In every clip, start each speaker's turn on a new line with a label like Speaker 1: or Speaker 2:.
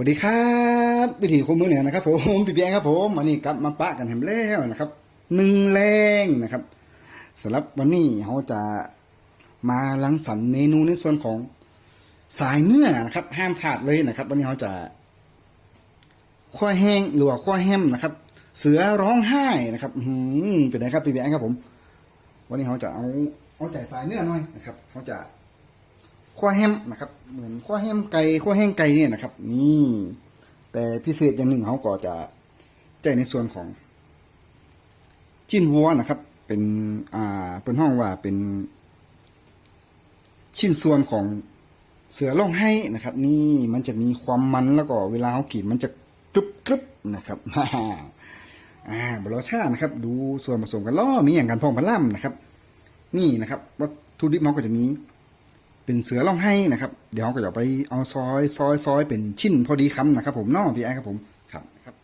Speaker 1: วัสดีครับวิถีคนเมืองเหนือนะครับผมพี่เปียครับผมวันนี้กลับมาปะกันแฮมแล้วนะครับหนึ่งแรงนะครับสำหรับวันนี้เขาจะมาลังสรรเมนูในส่วนของสายเนื้อนะครับ ห้ามพลาดเลยนะครับ วันนี้เขาจะข้อแห้งหรือว่าข้อแฮมนะครับ เสือร้องไห้นะครับหือเป็นไงครับพี่เปียครับผม วันนี้เขาจะเอาเอาใจสายเนื้อหน่อยนะครับเขาจะ ข้อแฮมนะครับ เหมือนข้อแฮมไก่ข้อแห้งไก่เนี่ยนะครับ นี่แต่พิเศษอย่างหนึ่งเขาก็จะใจในส่วนของจิ้นวัวนะครับ เป็นอ่าเป็นห้องว่าเป็น ชิ้นส่วนของเสือร้องไห้นะครับ นี่มันจะมีความมันแล้วก็เวลาเขากินมันจะกรึบกรึบนะครับอ่าบรสชาตินะครับ ดูส่วนผสมกันล้อมีอย่างกันพองพะล่ำนะครับ นี่นะครับวัตถุดิบมันก็จะมี เป็นเสือร้องไห้นะครับ เดี๋ยวเราก็จะไปเอาซอยซอยซอยเป็นชิ้นพอดีคำนะครับ ผมนอกพี่ไอ้ครับผมครับครับ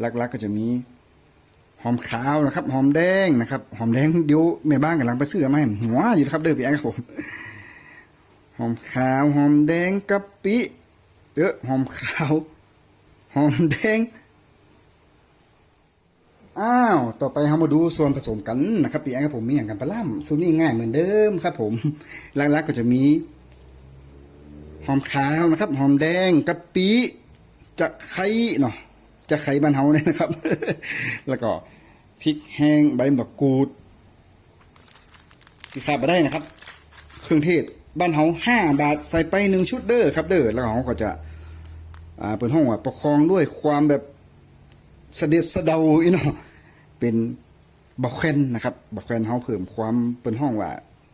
Speaker 1: หลักๆก็จะมีหอมขาวนะครับ หอมแดงนะครับ หอมแดงเดี๋ยวแม่บ้านกำลังไปซื้อมาให้หัวอยู่ครับเด้อพี่ไอ้ครับผมหอมขาวหอมแดงกะปิเออหอมขาว หอมแดง อ้าว ต่อไปเรามาดูส่วนผสมกันนะครับพี่ไอ้ครับผมมีอย่างกันปลาล่ำสูตรนี้ง่ายเหมือนเดิมครับ ผมหลักๆก็จะมีหอมขาวนะครับ หอมแดงกะปิจะไข่เนาะจะไข่บ้านเฮาเนี่ยนะครับ แล้วก็พริกแห้งใบมะกรูดที่ขาดไปได้นะครับ เครื่องเทศบ้านเฮาห้าบาทใส่ไปหนึ่งชุดเด้อครับ เด้อแล้วเขาก็จะ อ่าเปิดห้องว่าประคองด้วยความแบบ เสด็จสะเดาอีเนาะเป็นบักแควนนะครับบักแควนเฮาเพิ่มความเป็นห้องว่า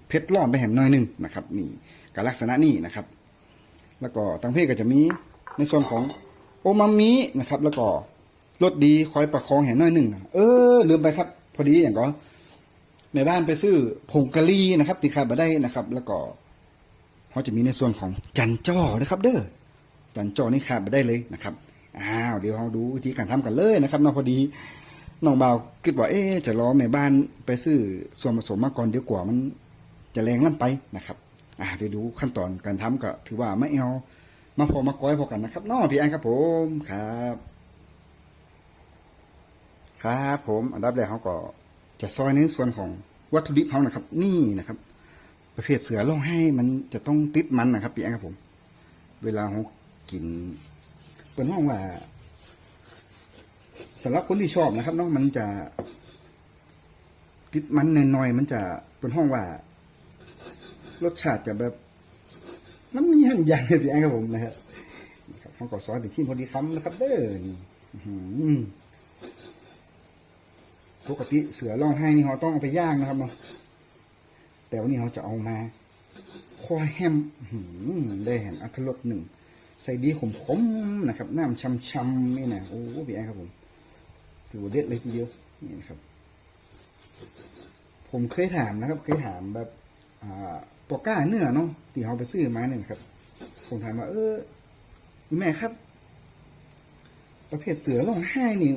Speaker 1: เพชรร้อนไปแหมหน่อยหนึงนะครับนี่กับลักษณะนี้นะครับ แล้วก็ทางเพศก็จะมีในส่วนของโอมามินะครับ แล้วก็รสดีคอยประคองแหนน่อยหนึ่งนะเออลืมไปครับ พอดีอย่างก็ในบ้านไปซื้อผงกะหรี่นะครับติดขาดมาได้นะครับ แล้วก็เขาจะมีในส่วนของจันจ้อนะครับ เด้อจันจ้อนี่ขาดไปได้เลยนะครับ อ้าวเดี๋ยวเราดูวิธีการทำกันเลยนะครับน้องพอดีน้องเบาคิดว่าเอ๊ะจะรอแม่บ้านไปซื้อส่วนผสมมาก่อนเดี๋ยวกว่ามันจะแรงลั่นไปนะครับอ่าเดี๋ยวดูขั้นตอนการทำก็ถือว่าไม่เอามาพอมาก้อยพอกันนะครับน้องพี่อันครับผมครับ ครับผมอันดับแรกเขาก็จะซอยในส่วนของวัตถุดิบเขานะครับ นี่นะครับ ประเภทเสือร้องไห้มันจะต้องติดมันนะครับพี่อันครับผม เวลาเขากิน เป็นห้องว่าสำหรับคนที่ชอบนะครับเนาะมันจะติดมันหน่อยๆมันจะเป็นห้องว่า รสชาติจะแบบ มันมีหันยางเลยพี่ไอ้ครับผมนะครับห้องก็ซอยเป็นชิ้นพอดีคำนะครับเด้อนี่ปกติเสือร้องไห้นี่เขาต้องเอาไปย่างนะครับเนาะแต่วันนี้เขาจะเอามาควายแฮมได้เห็นอัตรสหนึ่ง ใส่ดีขมๆนะครับ น้ำช่ำๆนี่นะโอ้พี่ไอ้ครับผมถือว่าเด็ดเลยทีเดียวนี่นะครับ ผมเคยถามนะครับ เคยถามแบบอ่าปอก้าเนื้อเนาะที่เขาไปซื้อมาเนี่ยครับ ผมถามว่าเออแม่ครับ ประเภทเสือร้องไห้นี่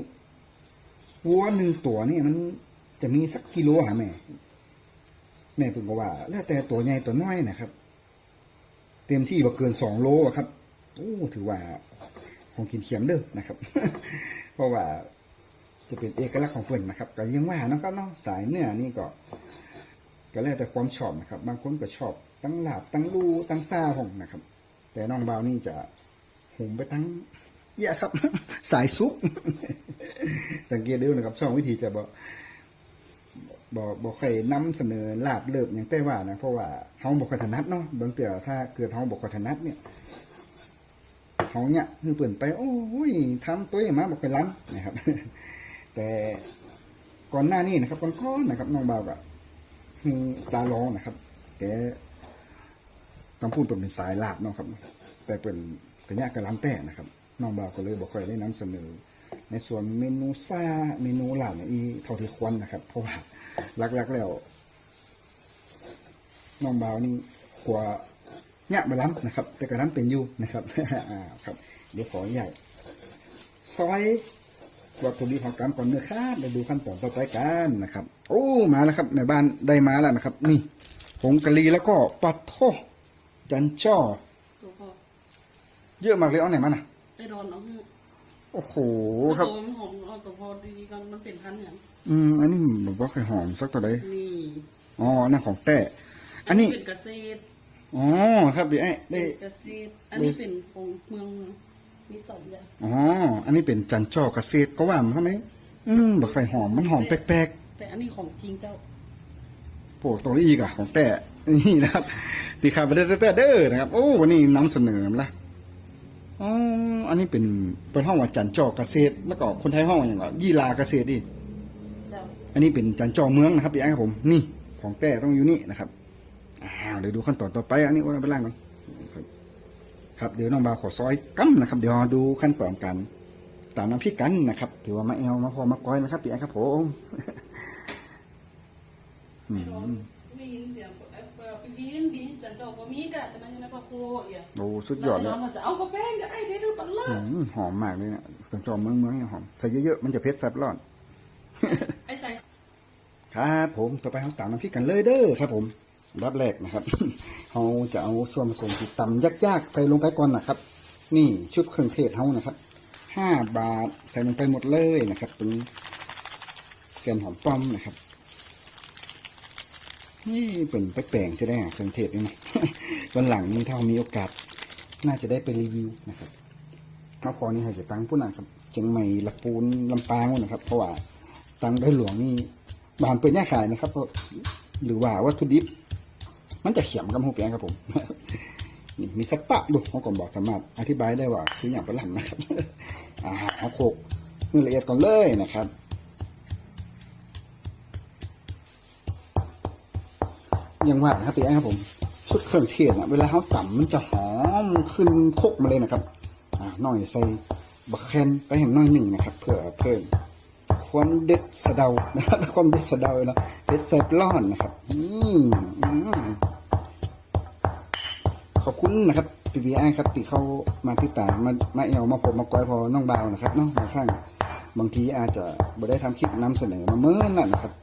Speaker 1: วัวหนึ่งตัวนี่มันจะมีสักกิโลหาแม่ แม่เพิ่งบอกว่า แล้วแต่ตัวใหญ่ตัวน้อยนะครับ เต็มที่บ่เกินสองโลครับ โอ้ถือว่าของกินเขียมเด้อนะครับ เพราะว่าจะเป็นเอกลักษณ์ของเพิ่นนะครับก็ยังว่านะครับเนาะสายเนื้อนี่ก็ ก็แล้วแต่ความชอบนะครับ บางคนก็ชอบตั้งหลาบตั้งรูตั้งซาของนะครับ แต่น้องบาวนี่จะหุมไปตั้งเยอะครับ สายซุก สังเกตดูนะครับ ช่องวิธีจะบอกบอกบอกใครนำเสนอลาบเลิบอย่างแต่ว่านะเพราะว่าเขาบอกถนัดเนาะบางเตือถ้าเกิดเขาบอกถนัดเนี่ย เขาเนี่ยคือเปิ่นไป โอ้ยทำตัวมาบอกเคยล้ำนะครับ แต่ก่อนหน้านี้นะครับก่อนๆนะครับน้องบ่าวก็คือตาลองนะครับแกต้องพูดเป็นสายลาบเนาะครับ แต่เป็นเป็นยากกระล้ำแต่นะครับน้องบ่าวก็เลยบอกเคยได้นำเสนอ ในส่วนเมนูซ่าเมนูหลาบเนี่ยอีเท่าที่ควรนะครับ เพราะว่าหลักๆแล้วน้องบ่าวนี่กว่า เนี่ยมาล้ำนะครับ แต่กระล้ำเป็นอยู่นะครับอ่าครับ เดี๋ยวขออนุญาตซอยวัตถุดิบของการก่อนเนื้อข้าไปดูขั้นตอนต่อไปกันนะครับ โอ้มาแล้วครับแม่บ้านได้มาแล้วนะครับ นี่ผงกะหรี่แล้วก็ปลาโทจันจ้อ
Speaker 2: หลวงพ่อ
Speaker 1: เยอะมากเลยเอาไหนมาน่ะ
Speaker 2: ไปรอนเอาให้
Speaker 1: โอ้โห
Speaker 2: ค
Speaker 1: ค
Speaker 2: รั
Speaker 1: รั
Speaker 2: บบมันหอมเอาแต่พอดีกันมันเป็นพันอย่าง
Speaker 1: อืมอันนี้แบบว่าเคยหอมสักตัวใด
Speaker 2: นี่
Speaker 1: อ๋อนั่นของแต่อันนี้
Speaker 2: เป็นเกษตร
Speaker 1: อ๋อครับพี่ไอ้ได้
Speaker 2: เป็นเกษตรอันนี้เป็นของเมืองมีสองอย่าง
Speaker 1: อ๋ออันนี้เป็นจันจอเกษตรก็ว่ามันใช่ไหมอืมแบบไฟหอมมันหอมแปลก
Speaker 2: แต่อันนี้ของจริงเจ้า
Speaker 1: ๆโปรตัวอีกอะของแต่นี่นะครับตีขาไปเด้อแต่เด้อนะครับโอ้วันนี้นำเสนอมาละอ๋ออันนี้เป็นเป็นห้องว่าจันจอเกษตรแล้วก็คนไทยห้องว่าอย่างไรยี่ลาเกษตรดิ
Speaker 2: เจ้า
Speaker 1: อันนี้เป็นจันจอเมืองนะครับพี่ไอ้ครับผม นี่ของแต่ต้องอยู่นี่นะครับ อ้าวเดี๋ยวดูขั้นตอนต่อไป อันนี้ว่าไปล่างก่อนครับครับเดี๋ยวน้องบาวขอซอยกั้มนะครับ เดี๋ยวดูขั้นตอนการตามน้ำพริกกันนะครับถือว่ามาเอลมาพอมาก้อยนะครับพี่ไอ้ครับผมอืม
Speaker 2: ได้ยินเสียงเอ่อพี่บีนบีนจันเจ้าก็มีกะแต่มันอยู่ในพระโคอย่าง
Speaker 1: โอ้สุดยอดเลย
Speaker 2: แล้วมันจะเอากระแป้งก็ได้ได้ดูตลอ
Speaker 1: อื
Speaker 2: ด
Speaker 1: มหอมมากเลยนะจันจอเมืองเมืองเนี่ยหอมใส่เยอะๆมันจะเผ็ดแซ่บร้อน
Speaker 2: ไอ้ชาย
Speaker 1: ครับผมต่อไปเราตามน้ำพริกกันเลยเด้อครับผม รับแรกนะครับเราจะเอาส่วนผสมที่ต่ำยากๆ ใส่ลงไปก่อนนะครับ นี่ชุดเครื่องเทศเขานะครับห้าบาทใส่ลงไปหมดเลยนะครับเป็นแกนหอมป้อมนะครับ นี่เป็นไปแปลงจะได้หาเครื่องเทศนี่นะวันหลังนี้ถ้าเรามีโอกาส น่าจะได้ไปรีวิวนะครับมาพอนี่ให้จะตั้งผู้นะครับเชียงใหม่ลำปูนลำปางนะครับ เพราะว่าตังได้หลวงนี่บานเปิดแน่ขายนะครับ หรือว่าวัตถุดิบ มันจะเขียมกับหูเปียงครับผมนี่มีสักปะดูเขาก่อนบอกสามารถอธิบายได้ว่าคืออย่างประหลาดนะครับอ่าเอาโขกให้ละเอียดก่อนเลยนะครับอย่างว่านะครับพี่แอ้ครับผมชุดเครื่องเทศนะเวลาเขาต่ำมันจะหอมขึ้นคกมาเลยนะครับ อ่าหน่อยใส่บักแคนไปเห็นน้อยหนึ่งนะครับ เพื่อเพิ่มความเด็ดสะเดานะครับความเด็ดสะเดาเนาะเด็ดแซ่บร้อนนะครับนี่อืม ขอบคุณนะครับปีบีไอครับที่เข้ามาติดตามมามาเอวมาผมมาก้อยพอน้องบาวนะครับเนาะบางครั้งบางทีอาจจะบ่ได้ทำคลิปนำเสนอมาเมื่อนั่นนะครับ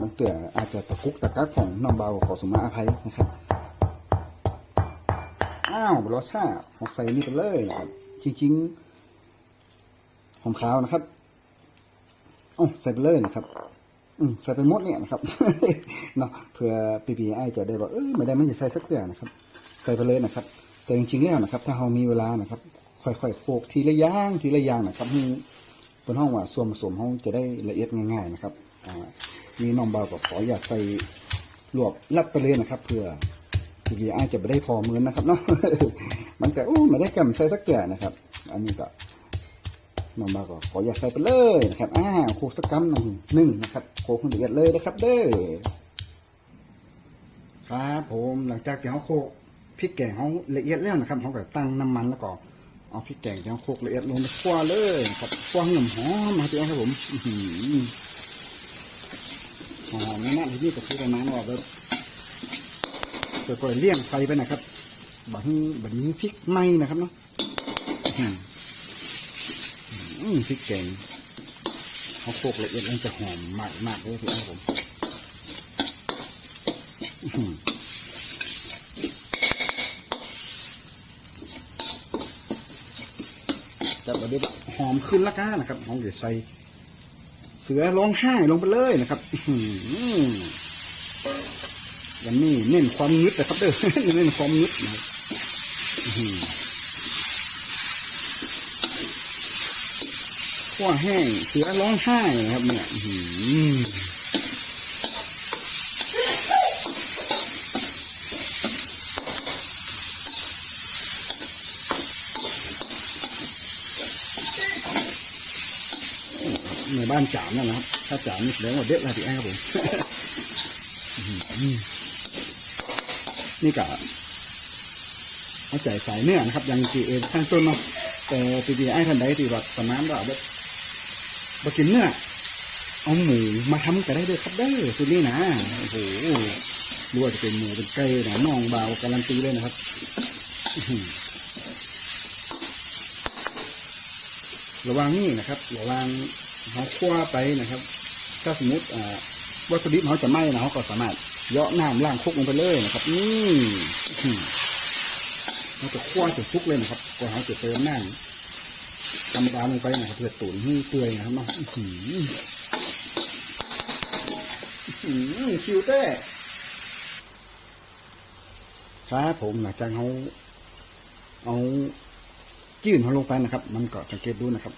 Speaker 1: บางเตืออาจจะตะกุกตะกักของน้องบาวขอสมาอภัยนะครับอ้าวรสชาติของใส่นี่ไปเลยนะครับจริงๆหอมขาวนะครับโอ้ใส่ไปเลยนะครับอืมใส่ไปหมดเนี่ยนะครับเนาะเพื่อปีพีไอจะได้บอกเออไม่ได้มันจะใส่สักอย่านะครับ ใส่ไปเลยนะครับ แต่จริงๆแล้วนะครับ ถ้าเรามีเวลานะครับ ค่อยๆโขกทีละอย่างทีละอย่างนะครับให้บนห้องว่าส่วนผสมห้องจะได้ละเอียดง่าย ๆนะครับอ่ามีน้องเบาก็ขออย่าใส่ลวกลับไปเลยนะครับ เพื่อทีวีอาจจะไม่ได้พอมือนนะครับเนาะมันก็โอ้ไม่ได้กำใส่สักเกลือนะครับ อันนี้ก็น้องบาก็ขออย่าใส่ไปเลยนะครับอ้าวโคกสักกำหนึ่งหนึ่งนะครับโคกให้ละเอียดเลยนะครับเด้อครับผมหลังจากที่เขาโคก พริกแกงเขาละเอียดแล้วนะครับเขาก็ตั้งน้ำมันแล้วก็เอาพริกแกงที่เขาโคกละเอียดลงไปคั่วเลยครับคั่วให้หอมมาเดียครับผมหือหอมแน่ๆที่นี่ก็คือประมาณว่าแบบจะปล่อยเลี่ยงไฟไปนะครับบัดนี้บัดนี้พริกไหมนะครับเนาะอื้อหือพริกแกงเขาโขลกละเอียดมันจะหอมมากมากเลยพี่ไอ้ผมอื้อหื อจับประเดี๋ยวหอมขึ้นละกันนะครับหอมเดี๋ยวใส่ เสือร้องไห้ลงไปเลยนะครับอื้มยันนี้เน้นความงึดนะครับเด้อเน้นความงึดนะขั้วแห้งเสือร้องไห้นะครับเนี่ยอื้อหือใน บ้านจามนั่นนะครับ ถ้าจามนี่แสดงว่าเด็ดแล้วพี่แอ้ครับผมนี่กะเอาใจสายเนื้อนะครับ ยังจีเอข้างต้นเนาะแต่ปีดีไอ้ท่านใดที่แบบประมาณว่าแบบบ่กินเนื้อเอาหมูมาทำก็ได้ด้วยครับได้อสุดนี้นะโอ้โหดูว่าจะเป็นหมูเป็นไก่นะน้องเบาการันตีเลยนะครับระวังนี่นะครับระวัง เขาคั่วไปนะครับ ถ้าสมมติอ่าวัตถุดิบเขาจะไหม้นะเขาก็สามารถเยาะน้ำล่างคลุกลงไปเลยนะครับนี่อื้อหือเราจะคั่วจนคลุกเลยนะครับก่อนเขาจะเติมน้ธรรมดาลงไปนะครับเพื่อตุ๋นให้เปื่อยนะครับเนาหืออื้อหือคิวเต้ครับผมหลังจากเขาเอา จื่นเขาลงไปนะครับ มันก็สังเกตดูนะครับ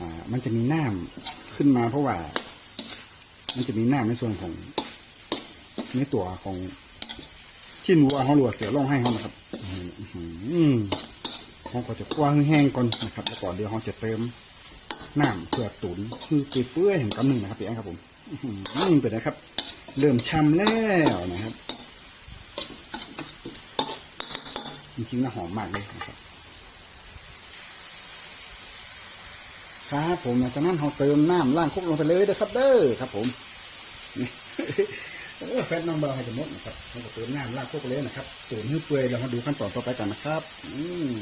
Speaker 1: อ่ามันจะมีน้ำขึ้นมาเพราะว่า มันจะมีน้ำในส่วนของในตัวของชิ้นวัวเขาหลวดเสือลงให้เขานะครับอื้อหือเขาก็จะกว้างแห้งก่อนนะครับแล้วก่อนเดี๋ยวเขาจะเติมน้ำเพื่อตุ๋นคือเปื่อยเห็นกำหนึ่งนะครับพี่แอนครับผมอื้อหือเป็นนะครับ เริ่มช้ำแล้วนะครับจริงๆน่าหอมมากเลยนะครับ ครับผมหลังจากนั้นเราเติมน้ำล่างคุกลงไปเลยนะครับ เด้อครับ ผมนี่เออแฟตน้องเบาให้จะมดนะครับเราเติมน้ำล่างคุกไปเลยนะครับตุ๋นให้เปื่อยเรามาดูขั้นตอนต่อไปกันนะครับ อืม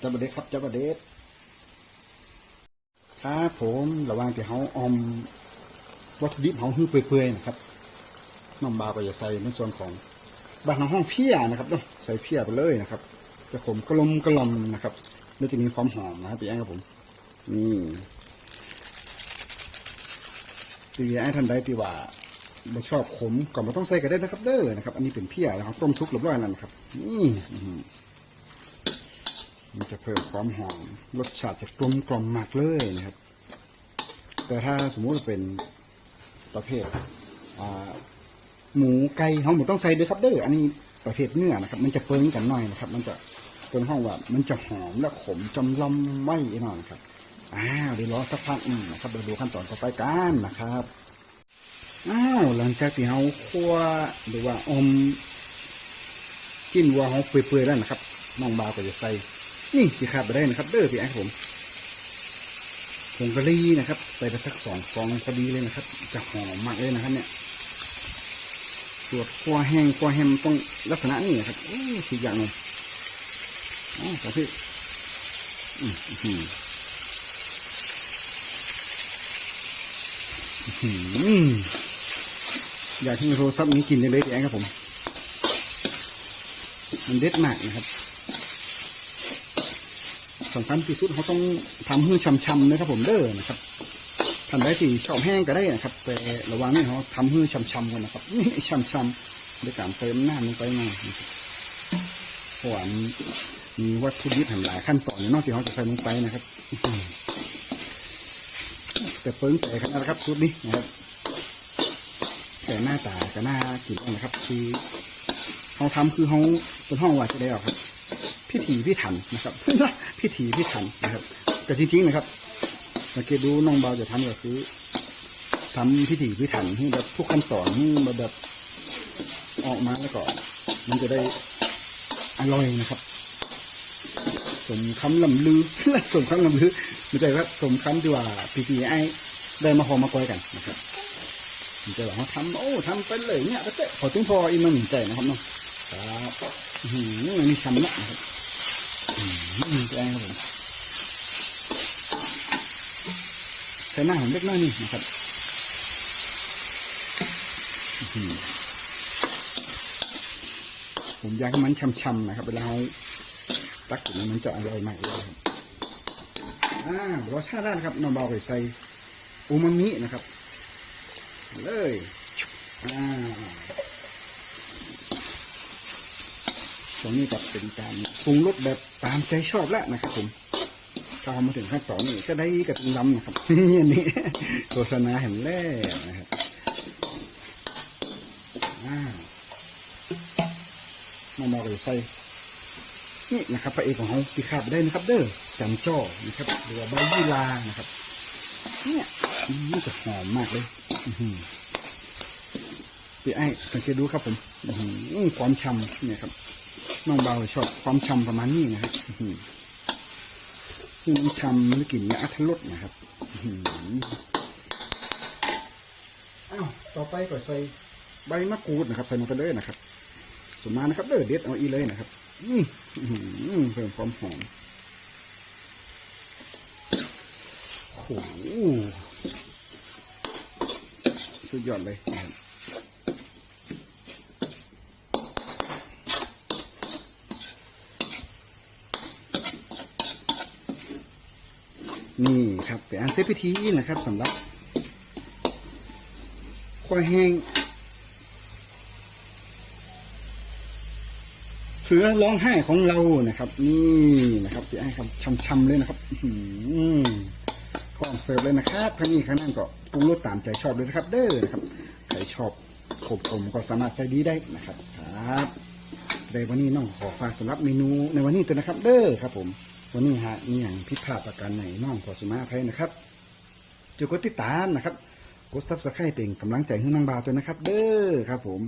Speaker 1: จับประเด็ดครับจับประเด็ดครับผมระว่างที่เขาออมวัตถุดิบเขาให้เปื่อยๆนะครับน้องบาก็จะใส่ในส่วนของบางห้องเพี้ยนะครับเนาะใส่เพี้ยไปเลยนะครับ จะขมกลมกล่อมนะครับแล้วจะมีความหอมนะครับพี่แอนครับผม นี่ตีไอ้ท่านใดที่ว่าบ่ชอบขมก็ไม่ต้องใส่ก็ได้นะครับ เด้อนะครับ อันนี้เป็นเพี้ยนะครับต้มซุปเรียบร้อยแล้นะครับ นี่มันจะเพิ่มความหอมรสชาติจะกลมกล่อมมากเลยนะครับ แต่ถ้าสมมุติเป็นประเภทหมูไก่เขาหมูต้องใส่ด้วยครับเด้ออันนี้ประเภทเนื้อนะครับ มันจะเปิ้งกันหน่อยนะครับ มันจะ เป็นห้องว่ามันจะหอมและขมจำลำไว้หน่อยนครับอ้าวเดี๋ยวรอสักพักนะครับเดี๋ยวดูขั้นตอนต่อไปกันนะครับอ้าวหลังจากที่เราคั่วหรือว่าอมกินวัวเขาเปื่อยๆแล้วนะครับน้องบาวก็จะใส่ นี่ที่ขาดไปได้นะครับ เด้อพี่แอ๊ผมผงกะหรี่นะครับ ใส่ไปสักสองฟองพอดีเลยนะครับ จะหอมมากเลยนะครับ เนี่ยสวดครัวแห้งครัวแฮมต้องลักษณะนี้นะครับอ้สุดอย่างเลย อ๋อพี่อืมอืมอืมอยากให้โทรศัพท์นี้กินเลยแองครับผม มันเด็ดมากนะครับสำคัญที่สุดเขาต้องทำให้ช่ำๆนะครับผมเด้อนะครับทำได้ที่ชอบแห้งก็ได้นะครับ แต่ระวังนี่เขาทำให้ช่ำๆกันนะครับนี่ช่ำๆด้วยการเติมน้ำลงไปมานะครับเพราะว่าน มีวัตถุดิบหลายขั้นตอนนอกจากเขาจะใส่ลงไปนะครับแต่เปิ้งแต่ขนาดนะครับชุดนี้นะครับ แต่หน้าตาก็น่ากินนะครับ คือเขาทำคือเขาเป็นห้องว่าจะได้หรอครับ พิถีพิถันนะครับพิถีพิถันนะครับ แต่จริงๆนะครับสังเกตดูน้องเบาจะทำก็คือทำพิถีพิถันให้แบบทุกขั้นตอนให้มาแบบออกมาแล้วก็ มันจะได้อร่อยนะครับ สมคำลำลือ สมคำลำลือไม่ใช่ว่าสมคำที่ว่าพีพีไอได้มาพอมากอยกันนะครับมันจะบอกว่าทำโอ้ทำไปเลยเนี่ยก็เตะพอถึงพออีมันหนึ่งใจนะครับเนาะครับอื้อหือนี่ช้ำนะครับอืมแรงครับผมใส่หน้าผมเล็กน้อยนี่นะครับผมอยากให้มันช่ำๆนะครับเวลาเรา ตักกินมันจะอร่อยมากเลยครับอ่ารสชาติได้นะครับน้องเบาไปใส่อูมามินะครับ เลยอ่าตรงนี้ก็เป็นการปรุงรสแบบตามใจชอบแล้วนะครับผมถ้าเรามาถึงขั้นตอนนี้ก็ได้กระตุ้นลำนะครับอันนี้โฆษณาเห็นแล้วนะครับอ่ามามาเลยใส่ นี่นะครับพระเอกของเขาที่ขาดไม่ได้นะครับ เด้อจันจ้อนะครับหรือว่าใบยี่ลานะครับ เนี่ยนี่จะหอมมากเลยพี่ไอ้สังเกตดูครับผมอืความฉ่ำเนี่ยครับน้องเบาชอบความฉ่ำประมาณนี้นะครับอื้อหือคือมันฉ่ำมันกลิ่นยอัตรสนะครับอื้อหืออ้าวต่อไปก็ใส่ใบมะกรูดนะครับ ใส่ลงไปเลยนะครับสมมานะครับเด้อเด็ดเอาอีเลยนะครับ เพิ่มความหอมโหสุดยอดเลยนะครับนี่ครับเป็นอันเซร็พิธีนะครับสำหรับควายแห้ง สือร้องไห้ของเรานะครับ นี่นะครับพี่ไอ้ครับช่ำๆเลยนะครับอืพร้อมเสิร์ฟเลยนะครับข้างนี้ข้างนั้นก็ปรุงรสตามใจชอบเลยนะครับ เด้อนะครับใครชอบขมผมก็สามารถใส่ดีได้นะครับครับในวันนี้น้องขอฝากสำหรับเมนูในวันนี้ตัวนะครับ เด้อครับ ผม วันนี้ฮะมีอย่างผิพาดประการไหนน้องขอสมาภัยนะครับจุดกดติดตามนะครับ กดซับสไครต์เป็นกำลังใจให้น้องบาวตัวนะครับ เด้อครับ ผม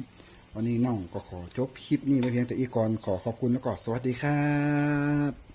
Speaker 1: วันนี้น้องก็ขอจบคลิปนี้ไว้เพียงแต่อีกก่อนขอขอบคุณแล้วก็สวัสดีครับ